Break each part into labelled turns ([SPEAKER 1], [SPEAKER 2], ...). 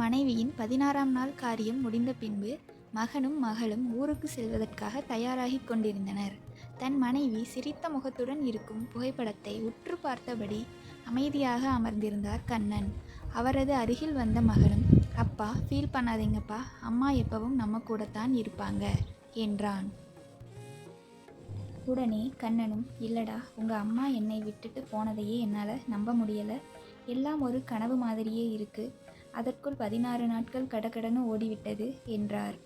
[SPEAKER 1] மனைவியின் பதினாறாம் நாள் காரியம் முடிந்த பின்பு மகனும் மகளும் ஊருக்கு செல்வதற்காக தயாராகிக் கொண்டிருந்தனர். தன் மனைவி சிரித்த முகத்துடன் இருக்கும் புகைப்படத்தை உற்று பார்த்தபடி அமைதியாக அமர்ந்திருந்தார் கண்ணன். அவரது அருகில் வந்த மகனும் அப்பா ஃபீல் பண்ணாதீங்கப்பா. அம்மா எப்பவும் நம்ம கூடத்தான் இருப்பாங்க என்றான். உடனே கண்ணனும் இல்லடா உங்க அம்மா என்னை விட்டுட்டு போனதையே என்னால் நம்ப முடியல. எல்லாம் ஒரு கனவு மாதிரியே இருக்குது அதற்குள் பதினாறு நாட்கள் கடகடன்னு ஓடிவிட்டது என்றார்.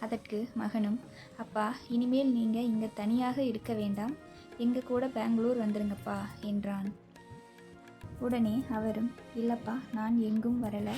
[SPEAKER 1] அதற்கு மகனும் அப்பா இனிமேல் நீங்கள் இங்கே தனியாக இருக்க வேண்டாம். எங்கள் கூட பெங்களூர் வந்துருங்கப்பா என்றான். உடனே அவரும் இல்லப்பா நான் எங்கும் வரல.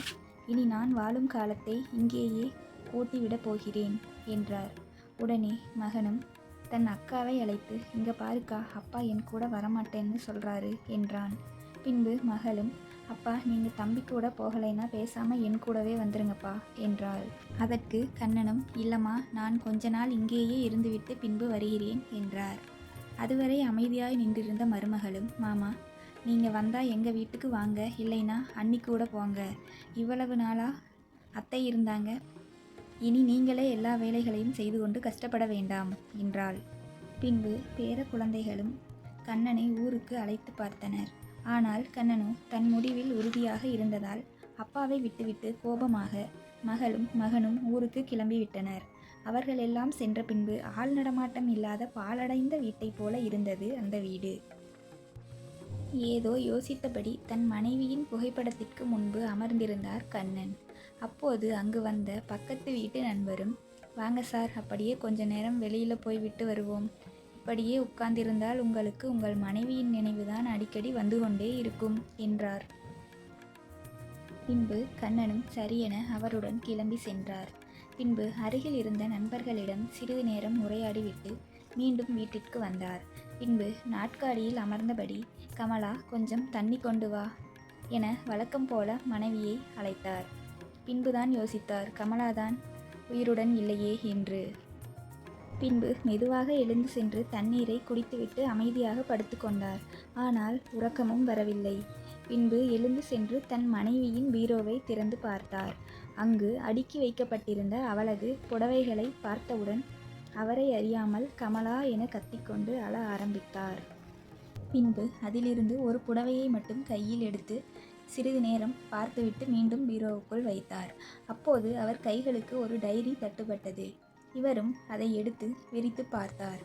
[SPEAKER 1] இனி நான் வாழும் காலத்தை இங்கேயே ஓட்டிவிடப் போகிறேன் என்றார். உடனே மகனும் தன் அக்காவை அழைத்து இங்கே பாருக்கா அப்பா என் கூட வரமாட்டேன்னு சொல்கிறாரு என்றான். பின்பு மகளும் அப்பா நீங்கள் தம்பி கூட போகலைன்னா பேசாமல் என் கூடவே வந்துருங்கப்பா என்றாள். அதற்கு கண்ணனும் இல்லம்மா நான் கொஞ்ச நாள் இங்கேயே இருந்துவிட்டு பின்பு வருகிறேன் என்றார். அதுவரை அமைதியாய் நின்றிருந்த மருமகளும் மாமா நீங்கள் வந்தால் எங்கள் வீட்டுக்கு வாங்க இல்லைனா அன்னி கூட போங்க. இவ்வளவு நாளாக அத்தை இருந்தாங்க. இனி நீங்களே எல்லா வேலைகளையும் செய்து கொண்டு கஷ்டப்பட வேண்டாம் என்றாள். பின்பு பேர குழந்தைகளும் கண்ணனை ஊருக்கு அழைத்து பார்த்தனர். ஆனால் கண்ணனோ தன் முடிவில் உறுதியாக இருந்ததால் அப்பாவை விட்டுவிட்டு கோபமாக மகளும் மகனும் ஊருக்கு கிளம்பிவிட்டனர். அவர்கள் எல்லாம் சென்ற பின்பு ஆள் நடமாட்டம் இல்லாத பாழடைந்த வீட்டைப் போல இருந்தது அந்த வீடு. ஏதோ யோசித்தபடி தன் மனைவியின் புகைப்படத்திற்கு முன்பு அமர்ந்திருந்தார் கண்ணன். அப்போது அங்கு வந்த பக்கத்து வீட்டு நண்பரும் வாங்க சார் அப்படியே கொஞ்ச நேரம் வெளியில் போய் விட்டு வருவோம். இப்படியே உட்கார்ந்திருந்தால் உங்களுக்கு உங்கள் மனைவியின் நினைவுதான் அடிக்கடி வந்து கொண்டே இருக்கும் என்றார். பின்பு கண்ணனும் சரியென அவருடன் கிளம்பி சென்றார். பின்பு அருகில் இருந்த நண்பர்களிடம் சிறிது நேரம் உரையாடிவிட்டு மீண்டும் வீட்டிற்கு வந்தார். பின்பு நாட்காலியில் அமர்ந்தபடி கமலா கொஞ்சம் தண்ணி கொண்டு வா என வழக்கம் போல மனைவியை அழைத்தார். பின்புதான் யோசித்தார் கமலாதான் உயிருடன் இல்லையே என்று. பின்பு மெதுவாக எழுந்து சென்று தண்ணீரை குடித்துவிட்டு அமைதியாக படுத்துக்கொண்டார் ஆனால் உறக்கமும் வரவில்லை. பின்பு எழுந்து சென்று தன் மனைவியின் பீரோவை திறந்து பார்த்தார். அங்கு அடுக்கி வைக்கப்பட்டிருந்த அவளது புடவைகளை பார்த்தவுடன் அவரை அறியாமல் கமலா என கத்திக்கொண்டு அழ ஆரம்பித்தார். பின்பு அதிலிருந்து ஒரு புடவையை மட்டும் கையில் எடுத்து சிறிது நேரம் பார்த்துவிட்டு மீண்டும் பீரோவுக்குள் வைத்தார். அப்போது அவர் கைகளுக்கு ஒரு டைரி தட்டுப்பட்டது. இவரும் அதை எடுத்து விரித்து பார்த்தார்.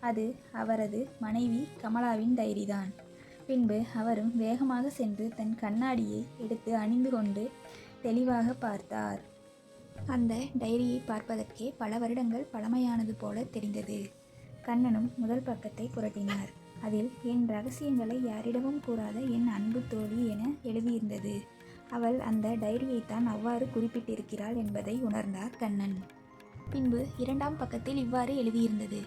[SPEAKER 1] அது அவரது மனைவி கமலாவின் டைரிதான். பின்பு அவரும் வேகமாக சென்று தன் கண்ணாடியை எடுத்து அணிந்து கொண்டு தெளிவாக பார்த்தார். அந்த டைரியை பார்ப்பதற்கே பல வருடங்கள் பழமையானது போல தெரிந்தது. கண்ணனும் முதல் பக்கத்தை புரட்டினார். அதில் என் ரகசியங்களை யாரிடமும் கூறாத என் அன்பு தோழி என எழுதியிருந்தது. அவள் அந்த டைரியைத்தான் அவ்வாறு குறிப்பிட்டிருக்கிறாள் என்பதை உணர்ந்தார் கண்ணன். பின்பு இரண்டாம் பக்கத்தில் இவ்வாறு எழுதியிருந்தது.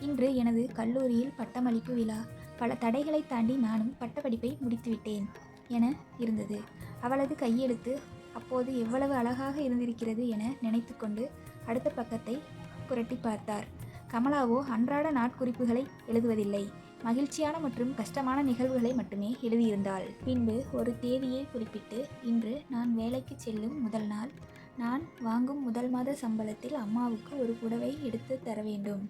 [SPEAKER 1] இன்று எனது கல்லூரியில் பட்டமளிப்பு விழா. பல தடைகளை தாண்டி நானும் பட்டப்படிப்பை முடித்துவிட்டேன் என இருந்தது. அவளது கையெழுத்து அப்போது எவ்வளவு அழகாக இருந்திருக்கிறது என நினைத்துக்கொண்டு அடுத்த பக்கத்தை புரட்டி பார்த்தார். கமலாவோ அன்றாட நாட்குறிப்புகளை எழுதுவதில்லை. மகிழ்ச்சியான மற்றும் கஷ்டமான நிகழ்வுகளை மட்டுமே எழுதியிருந்தாள். பின்பு ஒரு தேதியை குறிப்பிட்டு இன்று நான் வேலைக்கு செல்லும் முதல் நாள் நான் வாங்கும் முதல் மாத சம்பளத்தில் அம்மாவுக்கு ஒரு புடவை எடுத்து தர வேண்டும்.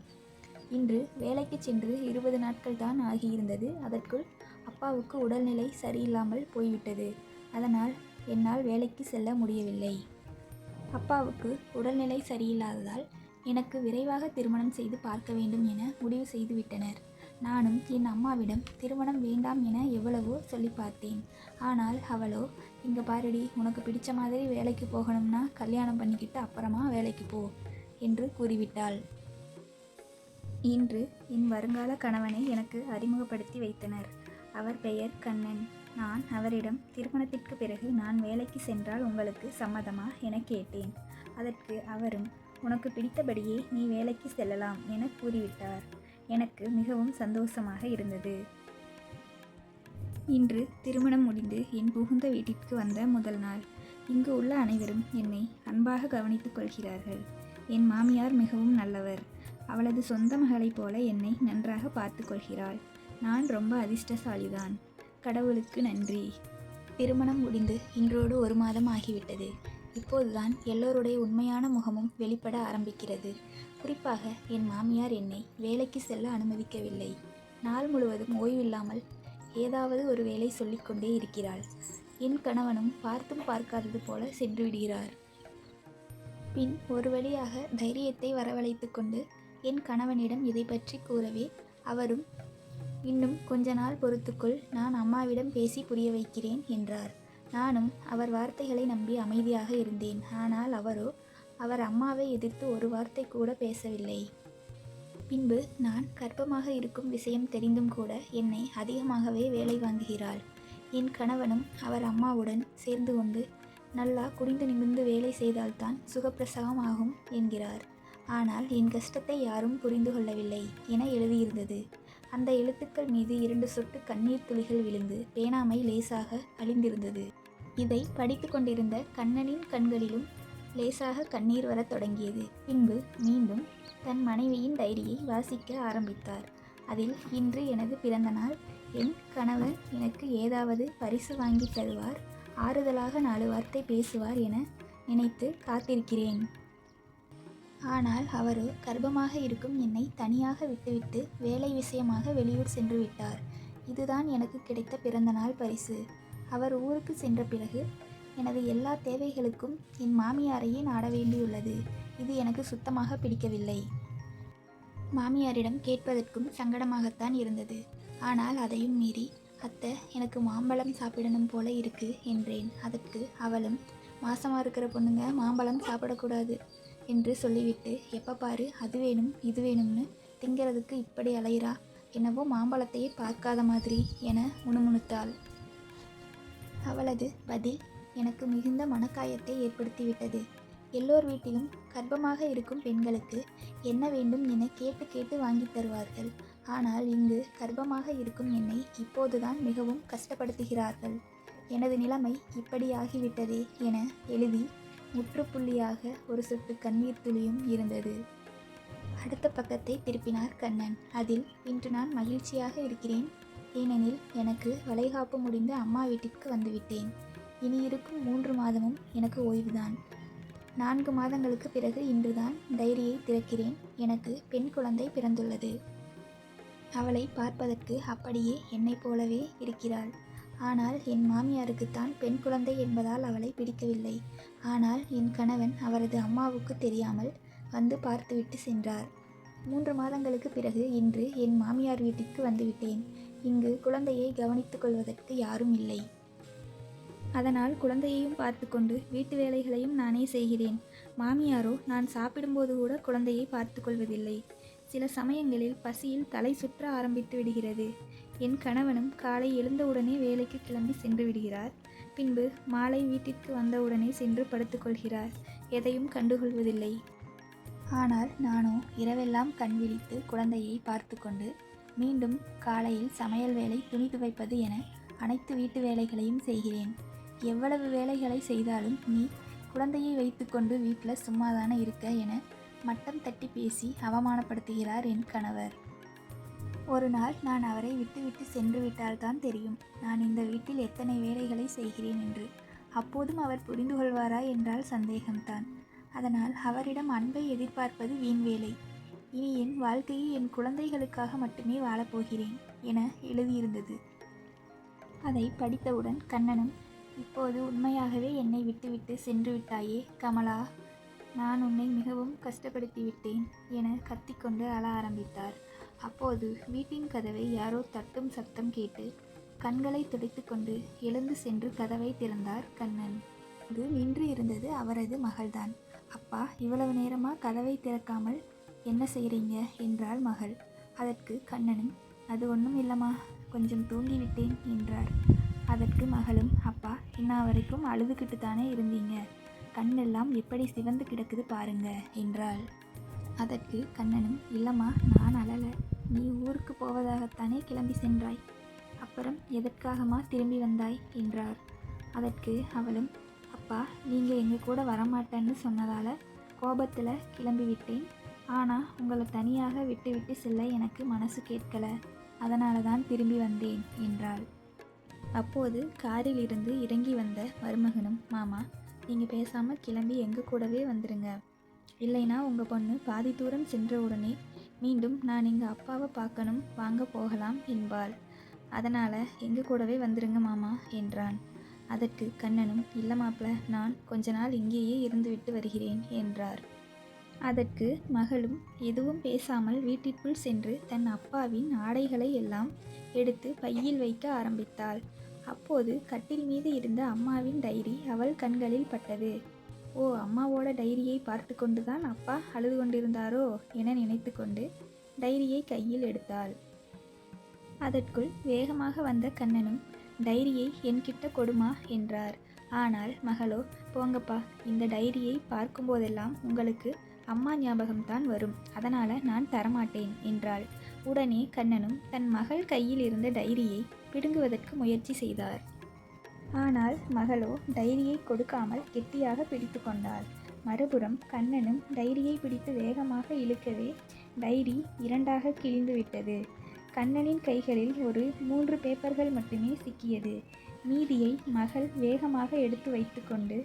[SPEAKER 1] இன்று வேலைக்கு சென்று இருபது நாட்கள் தான் ஆகியிருந்தது. அதற்குள் அப்பாவுக்கு உடல்நிலை சரியில்லாமல் போய்விட்டது. அதனால் என்னால் வேலைக்கு செல்ல முடியவில்லை. அப்பாவுக்கு உடல்நிலை சரியில்லாததால் எனக்கு விரைவாக திருமணம் செய்து பார்க்க வேண்டும் என முடிவு செய்துவிட்டனர். நானும் என் அம்மாவிடம் திருமணம் வேண்டாம் என எவ்வளவோ சொல்லி பார்த்தேன். ஆனால் அவளோ இங்கே பாருடி உனக்கு பிடிச்ச மாதிரி வேலைக்கு போகணும்னா கல்யாணம் பண்ணிக்கிட்டு அப்புறமா வேலைக்கு போ என்று கூறிவிட்டாள். இன்று என் வருங்கால கணவனை எனக்கு அறிமுகப்படுத்தி வைத்தனர். அவர் பெயர் கண்ணன். நான் அவரிடம் திருமணத்திற்கு பிறகு நான் வேலைக்கு சென்றால் உங்களுக்கு சம்மதமா என கேட்டேன். அதற்கு அவரும் உனக்கு பிடித்தபடியே நீ வேலைக்கு செல்லலாம் என கூறிவிட்டார். எனக்கு மிகவும் சந்தோஷமாக இருந்தது. இன்று திருமணம் முடிந்து என் புகுந்த வீட்டிற்கு வந்த முதல் நாள். இங்கு உள்ள அனைவரும் என்னை அன்பாக கவனித்துக் கொள்கிறார்கள். என் மாமியார் மிகவும் நல்லவர். அவளது சொந்த மகளைப் போல என்னை நன்றாக பார்த்து கொள்கிறாள். நான் ரொம்ப அதிர்ஷ்டசாலிதான். கடவுளுக்கு நன்றி. திருமணம் முடிந்து இன்றோடு ஒரு மாதம் ஆகிவிட்டது. இப்போதுதான் எல்லோருடைய உண்மையான முகமும் வெளிப்பட ஆரம்பிக்கிறது. குறிப்பாக என் மாமியார் என்னை வேலைக்கு செல்ல அனுமதிக்கவில்லை. நாள் முழுவதும் ஓய்வில்லாமல் ஏதாவது ஒரு வேலை சொல்லிக்கொண்டே இருக்கிறாள். என் கணவனும் பார்த்தும் பார்க்காதது போல சென்று விடுகிறார். பின் ஒரு வழியாக தைரியத்தை வரவழைத்து கொண்டு என் கணவனிடம் இதை பற்றி கூறவே அவரும் இன்னும் கொஞ்ச நாள் பொறுத்துக்குள் நான் அம்மாவிடம் பேசி புரிய வைக்கிறேன் என்றார். நானும் அவர் வார்த்தைகளை நம்பி அமைதியாக இருந்தேன். ஆனால் அவரோ அவர் அம்மாவை எதிர்த்து ஒரு வார்த்தை கூட பேசவில்லை. பின்பு நான் கர்ப்பமாக இருக்கும் விஷயம் தெரிந்தும் கூட என்னை அதிகமாகவே வேலை வாங்குகிறாள். என் கணவனும் அவர் அம்மாவுடன் சேர்ந்து கொண்டு நல்லா குனிந்து நிமிர்ந்து வேலை செய்தால்தான் சுகப்பிரசவம் ஆகும் என்கிறார். ஆனால் என் கஷ்டத்தை யாரும் புரிந்து கொள்ளவில்லை என எழுதியிருந்தது. அந்த எழுத்துக்கள் மீது இரண்டு சொட்டு கண்ணீர் துளிகள் விழுந்து பேனாமை லேசாக அழிந்திருந்தது. இதை படித்து கொண்டிருந்த கண்ணனின் கண்களிலும் லேசாக கண்ணீர் வரத் தொடங்கியது. பின்பு மீண்டும் தன் மனைவியின் டைரியை வாசிக்க ஆரம்பித்தார். அதில் இன்று எனது பிறந்தநாள் என் கணவன் எனக்கு ஏதாவது பரிசு வாங்கி தருவார் ஆறுதலாக நாலு வார்த்தை பேசுவார் என நினைத்து காத்திருக்கிறேன். ஆனால் அவரோ கர்ப்பமாக இருக்கும் என்னை தனியாக விட்டுவிட்டு வேலை விஷயமாக வெளியூர் சென்று விட்டார். இதுதான் எனக்கு கிடைத்த பிறந்தநாள் பரிசு. அவர் ஊருக்கு சென்ற பிறகு எனது எல்லா தேவைகளுக்கும் என் மாமியாரையே நாட வேண்டியுள்ளது. இது எனக்கு சுத்தமாக பிடிக்கவில்லை. மாமியாரிடம் கேட்பதற்கும் சங்கடமாகத்தான் இருந்தது. ஆனால் அதையும் மீறி அத்தை எனக்கு மாம்பழம் சாப்பிடணும் போல இருக்கு என்றேன். அதற்கு அவளும் மாசமாக இருக்கிற பொண்ணுங்க மாம்பழம் சாப்பிடக்கூடாது என்று சொல்லிவிட்டு எப்போ பாரு அது வேணும் இது வேணும்னு திங்கிறதுக்கு இப்படி அலையிறா. என்னவோ மாம்பழத்தையே பார்க்காத மாதிரி என முணுமுணுத்தாள். அவளது பதில் எனக்கு மிகுந்த மனக்காயத்தை ஏற்படுத்திவிட்டது. எல்லோர் வீட்டிலும் கர்ப்பமாக இருக்கும் பெண்களுக்கு என்ன வேண்டும் என கேட்டு கேட்டு வாங்கித் தருவார்கள். ஆனால் இங்கு கர்ப்பமாக இருக்கும் என்னை இப்போதுதான் மிகவும் கஷ்டப்படுத்துகிறார்கள். எனது நிலைமை இப்படி ஆகிவிட்டதே என எழுதி முற்றுப்புள்ளியாக ஒரு சொட்டு கண்ணீர் துளியும் இருந்தது. அடுத்த பக்கத்தை திருப்பினார் கண்ணன். அதில் இன்று நான் மகிழ்ச்சியாக இருக்கிறேன். ஏனெனில் எனக்கு வளைகாப்பு முடிந்து அம்மா வீட்டிற்கு வந்துவிட்டேன். இனி இருக்கும் மூன்று மாதமும் எனக்கு ஓய்வுதான். நான்கு மாதங்களுக்கு பிறகு இன்றுதான் டைரியை திறக்கிறேன். எனக்கு பெண் குழந்தை பிறந்துள்ளது. அவளை பார்ப்பதற்கு அப்படியே என்னைப் போலவே இருக்கிறாள். ஆனால் என் மாமியாருக்குத்தான் பெண் குழந்தை என்பதால் அவளை பிடிக்கவில்லை. ஆனால் என் கணவன் அவரது அம்மாவுக்கு தெரியாமல் வந்து பார்த்துவிட்டு சென்றார். மூன்று மாதங்களுக்கு பிறகு இன்று என் மாமியார் வீட்டிற்கு வந்துவிட்டேன். இங்கு குழந்தையை கவனித்துக் கொள்வதற்கு யாரும் இல்லை. அதனால் குழந்தையையும் பார்த்து கொண்டு வீட்டு வேலைகளையும் நானே செய்கிறேன். மாமியாரோ நான் சாப்பிடும்போது கூட குழந்தையை பார்த்து கொள்வதில்லை சில சமயங்களில் பசியில் தலை சுற்ற ஆரம்பித்து விடுகிறது. என் கணவனும் காலை எழுந்தவுடனே வேலைக்கு கிளம்பி சென்று விடுகிறார். பின்பு மாலை வீட்டிற்கு வந்தவுடனே சென்று படுத்துக்கொள்கிறார். எதையும் கண்டுகொள்வதில்லை. ஆனால் நானோ இரவெல்லாம் கண் விழித்து குழந்தையை பார்த்து கொண்டு மீண்டும் காலையில் சமையல் வேலை துணி துவைப்பது என அனைத்து வீட்டு வேலைகளையும் செய்கிறேன். எவ்வளவு வேலைகளை செய்தாலும் நீ குழந்தையை வைத்துக்கொண்டு வீட்டில் சும்மாதானே இருக்க என மட்டம் தட்டி பேசி அவமானப்படுத்துகிறார் என் கணவர். ஒரு நாள் நான் அவரை விட்டுவிட்டு சென்று விட்டால்தான் தெரியும். நான் இந்த வீட்டில் எத்தனை வேலைகளை செய்கிறேன் என்று. அப்போதும் அவர் புரிந்து கொள்வாரா என்றால் சந்தேகம்தான். அதனால் அவரிடம் அன்பை எதிர்பார்ப்பது வீண் வேலை. இனி என் வாழ்க்கையை என் குழந்தைகளுக்காக மட்டுமே வாழப்போகிறேன் என எழுதியிருந்தது. அதை படித்தவுடன் கண்ணனும் இப்போது உண்மையாகவே என்னை விட்டுவிட்டு சென்று விட்டாயே கமலா. நான் உன்னை மிகவும் கஷ்டப்படுத்தி விட்டேன் என கத்திக்கொண்டு அழ ஆரம்பித்தார். அப்போது வீட்டின் கதவை யாரோ தட்டும் சத்தம் கேட்டு கண்களை துடைத்துக்கொண்டு எழுந்து சென்று கதவை திறந்தார் கண்ணன். இது நின்று இருந்தது அவரது மகள்தான். அப்பா இவ்வளவு நேரமா கதவை திறக்காமல் என்ன செய்கிறீங்க என்றாள் மகள். அதற்கு கண்ணனும் அது ஒன்றும் இல்லைம்மா கொஞ்சம் தூங்கிவிட்டேன் என்றார். அதற்கு மகளும் அப்பா இன்ன வரைக்கும் அழுதுகிட்டு தானே இருந்தீங்க. கண்ணெல்லாம் எப்படி சிவந்து கிடக்குது பாருங்க என்றாள். அதற்கு கண்ணனும் இல்லைம்மா நான் அழல. நீ ஊருக்கு போவதாகத்தானே கிளம்பி சென்றாய். அப்புறம் எதற்காகமா திரும்பி வந்தாய்? என்றார். அதற்கு அவளும் அப்பா நீங்கள் எங்கள் கூட வரமாட்டேன்னு சொன்னதால் கோபத்தில் கிளம்பி விட்டேன். ஆனால் உங்களை தனியாக விட்டுவிட்டு செல்ல எனக்கு மனசு கேட்கல. அதனால தான் திரும்பி வந்தேன் என்றாள். அப்போது காரில் இருந்து இறங்கி வந்த மருமகனும் மாமா நீங்கள் பேசாமல் கிளம்பி எங்கள் கூடவே வந்துடுங்க இல்லைனா உங்கள் பொண்ணு பாதி தூரம் சென்ற உடனே மீண்டும் நான் எங்கள் அப்பாவை பார்க்கணும் வாங்க போகலாம் என்பாள். அதனால் எங்கள் கூடவே வந்துடுங்க மாமா என்றான். அதற்கு கண்ணனும் இல்லை மாப்பிள நான் கொஞ்ச நாள் இங்கேயே இருந்துவிட்டு வருகிறேன் என்றார். அதற்கு மகளும் எதுவும் பேசாமல் வீட்டிற்குள் சென்று தன் அப்பாவின் ஆடைகளை எல்லாம் எடுத்து பையில் வைக்க ஆரம்பித்தாள். அப்போது கட்டில் மீது இருந்த அம்மாவின் டைரி அவள் கண்களில் பட்டது. ஓ அம்மாவோட டைரியை பார்த்து கொண்டுதான் அப்பா அழுது கொண்டிருந்தாரோ என நினைத்து கொண்டு டைரியை கையில் எடுத்தாள். அதற்குள் வேகமாக வந்த கண்ணனும் டைரியை என்கிட்ட கொடுமா என்றார். ஆனால் மகளோ போங்கப்பா இந்த டைரியை பார்க்கும்போதெல்லாம் உங்களுக்கு அம்மா ஞாபகம்தான் வரும். அதனால் நான் தரமாட்டேன் என்றாள். உடனே கண்ணனும் தன் மகள் கையில் இருந்த டைரியை பிடுங்குவதற்கு முயற்சி செய்தார். ஆனால் மகளோ டைரியை கொடுக்காமல் கெட்டியாக பிடித்து கொண்டாள். மறுபுறம் கண்ணனும் டைரியை பிடித்து வேகமாக இழுக்கவே டைரி இரண்டாக கிழிந்து விட்டது. கண்ணனின் கைகளில் ஒரு மூன்று பேப்பர்கள் மட்டுமே சிக்கியது. மீதியை மகள் வேகமாக எடுத்து வைத்துக்கொண்டு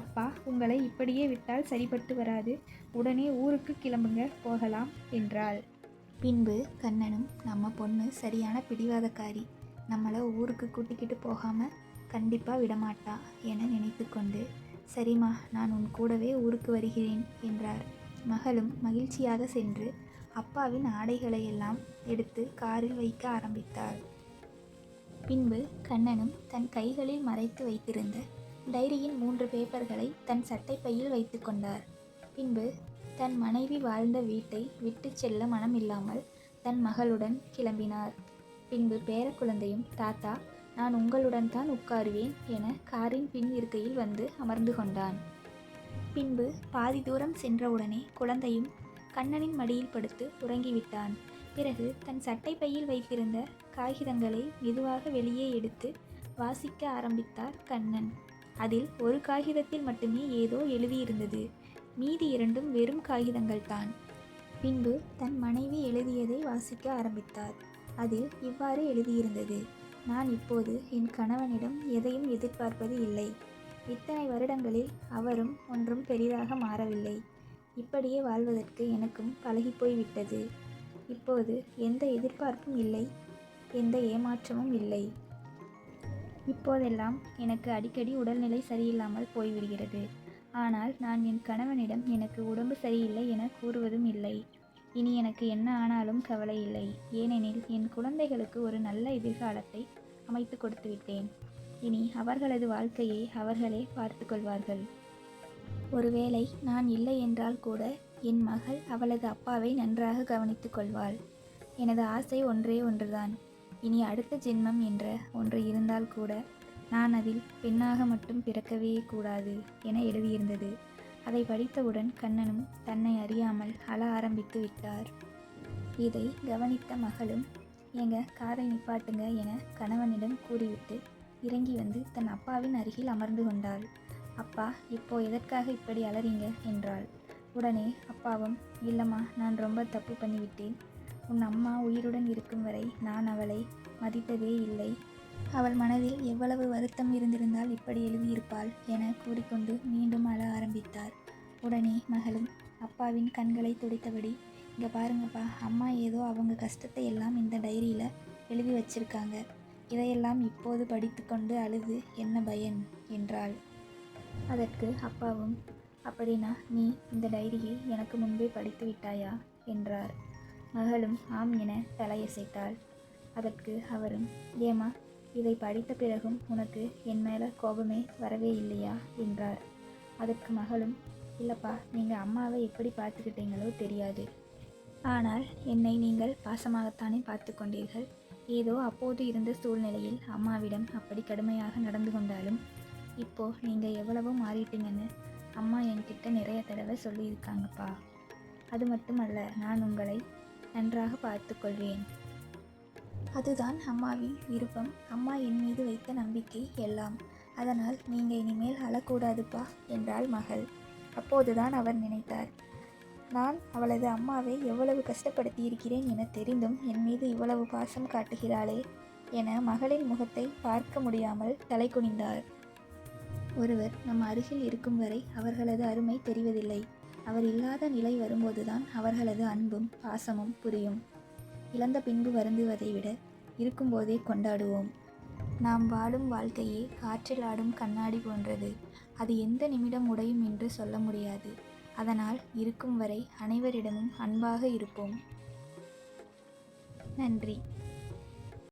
[SPEAKER 1] அப்பா உங்களை இப்படியே விட்டால் சரிப்பட்டு வராது. உடனே ஊருக்கு கிளம்புங்க போகலாம் என்றாள். பின்பு கண்ணனும் நம்ம பொண்ணு சரியான பிடிவாதக்காரி. நம்மளை ஊருக்கு கூட்டிக்கிட்டு போகாமல் கண்டிப்பாக விடமாட்டா என நினைத்து கொண்டு சரிம்மா நான் உன் கூடவே ஊருக்கு வருகிறேன் என்றார். மகளும் மகிழ்ச்சியாக சென்று அப்பாவின் ஆடைகளை எல்லாம் எடுத்து காரில் வைக்க ஆரம்பித்தாள். பின்பு கண்ணனும் தன் கைகளில் மறைத்து வைத்திருந்த டைரியின் மூன்று பேப்பர்களை தன் சட்டைப்பையில் வைத்து கொண்டார். பின்பு தன் மனைவி வாழ்ந்த வீட்டை விட்டு செல்ல மனமில்லாமல் தன் மகளுடன் கிளம்பினார். பின்பு பேரக்குழந்தையும் தாத்தா நான் உங்களுடன் தான் உட்காருவேன் என காரின் பின் இருக்கையில் வந்து அமர்ந்து கொண்டான். பின்பு பாதி தூரம் சென்றவுடனே குழந்தையும் கண்ணனின் மடியில் படுத்து உறங்கிவிட்டான். பிறகு தன் சட்டை பையில் வைத்திருந்த காகிதங்களை மெதுவாக வெளியே எடுத்து வாசிக்க ஆரம்பித்தார் கண்ணன். அதில் ஒரு காகிதத்தில் மட்டுமே ஏதோ எழுதியிருந்தது. மீதி இரண்டும் வெறும் காகிதங்கள்தான். பின்பு தன் மனைவி எழுதியதை வாசிக்க ஆரம்பித்தார். அதில் இவ்வாறு எழுதியிருந்தது. நான் இப்போது என் கணவனிடம் எதையும் எதிர்பார்ப்பது இல்லை. இத்தனை வருடங்களில் அவரும் ஒன்றும் பெரிதாக மாறவில்லை. இப்படியே வாழ்வதற்கு எனக்கும் பழகிப்போய்விட்டது. இப்போது எந்த எதிர்பார்ப்பும் இல்லை. எந்த ஏமாற்றமும் இல்லை. இப்போதெல்லாம் எனக்கு அடிக்கடி உடல்நிலை சரியில்லாமல் போய்விடுகிறது. ஆனால் நான் என் கணவனிடம் எனக்கு உடம்பு சரியில்லை என கூறுவதும் இல்லை. இனி எனக்கு என்ன ஆனாலும் கவலை இல்லை. ஏனெனில் என் குழந்தைகளுக்கு ஒரு நல்ல எதிர்காலத்தை அமைத்து கொடுத்து விட்டேன். இனி அவர்களது வாழ்க்கையை அவர்களே பார்த்து கொள்வார்கள். ஒருவேளை நான் இல்லை என்றால் கூட என் மகள் அவளது அப்பாவை நன்றாக கவனித்துக் கொள்வாள். எனது ஆசை ஒன்றே ஒன்றுதான். இனி அடுத்த ஜென்மம் என்ற ஒன்று இருந்தால் கூட நான் அதில் பெண்ணாக மட்டும் பிறக்கவே கூடாது என எழுதியிருந்தது. அதை படித்தவுடன் கண்ணனும் தன்னை அறியாமல் அழ ஆரம்பித்து விட்டார். இதை கவனித்த மகளும் எங்க காரை நிப்பாட்டுங்க என கணவனிடம் கூறிவிட்டு இறங்கி வந்து தன் அப்பாவின் அருகில் அமர்ந்து கொண்டாள். அப்பா இப்போ எதற்காக இப்படி அலறீங்க? என்றாள். உடனே அப்பாவும் இல்லம்மா நான் ரொம்ப தப்பு பண்ணிவிட்டேன். உன் அம்மா உயிருடன் இருக்கும் வரை நான் அவளை மதித்ததே இல்லை. அவள் மனதில் எவ்வளவு வருத்தம் இருந்திருந்தால் இப்படி எழுதியிருப்பாள் என கூறிக்கொண்டு மீண்டும் அழ ஆரம்பித்தார். உடனே மகளும் அப்பாவின் கண்களை துடைத்தபடி இங்கே பாருங்கப்பா அம்மா ஏதோ அவங்க கஷ்டத்தை எல்லாம் இந்த டைரியில் எழுதி வச்சிருக்காங்க. இதையெல்லாம் இப்போது படித்துக்கொண்டு அழுது என்ன பயன்? என்றாள். அதற்கு அப்பாவும் அப்படின்னா நீ இந்த டைரியை எனக்கு முன்பே படித்து விட்டாயா? என்றார். மகளும் ஆம் என தலையசைத்தாள். அதற்கு அவரும் ஏமா இதை படித்த பிறகும் உனக்கு என் மேலே கோபமே வரவே இல்லையா? என்றார். அதற்கு மகளும் இல்லைப்பா நீங்கள் அம்மாவை எப்படி பார்த்துக்கிட்டீங்களோ தெரியாது. ஆனால் என்னை நீங்கள் பாசமாகத்தானே பார்த்து கொண்டீர்கள்? ஏதோ அப்போது இருந்த சூழ்நிலையில் அம்மாவிடம் அப்படி கடுமையாக நடந்து கொண்டாலும் இப்போ நீங்கள் எவ்வளவோ மாறிட்டீங்கன்னு அம்மா என்கிட்ட நிறைய தடவை சொல்லியிருக்காங்கப்பா. அது மட்டுமல்ல நான் உங்களை நன்றாக பார்த்துக்கொள்வேன் அதுதான் அம்மாவின் விருப்பம். அம்மா என் மீது வைத்த நம்பிக்கை எல்லாம். அதனால் நீங்கள் இனிமேல் அழக்கூடாதுப்பா என்றாள் மகள். அப்போதுதான் அவர் நினைத்தார். நான் அவளது அம்மாவை எவ்வளவு கஷ்டப்படுத்தி இருக்கிறேன் என தெரிந்தும் என் மீது இவ்வளவு பாசம் காட்டுகிறாளே என மகளின் முகத்தை பார்க்க முடியாமல் தலை குனிந்தார். ஒருவர் நம் அருகில் இருக்கும் வரை அவர்களது அருமை தெரிவதில்லை. அவர் இல்லாத நிலை வரும்போதுதான் அவர்களது அன்பும் பாசமும் புரியும். இழந்த பின்பு வருந்துவதை விட இருக்கும்போதே கொண்டாடுவோம். நாம் வாழும் வாழ்க்கையே காற்றில் ஆடும் கண்ணாடி போன்றது. அது எந்த நிமிடம் உடையும் என்று சொல்ல முடியாது. அதனால் இருக்கும் வரை அனைவரிடமும் அன்பாக இருப்போம். நன்றி.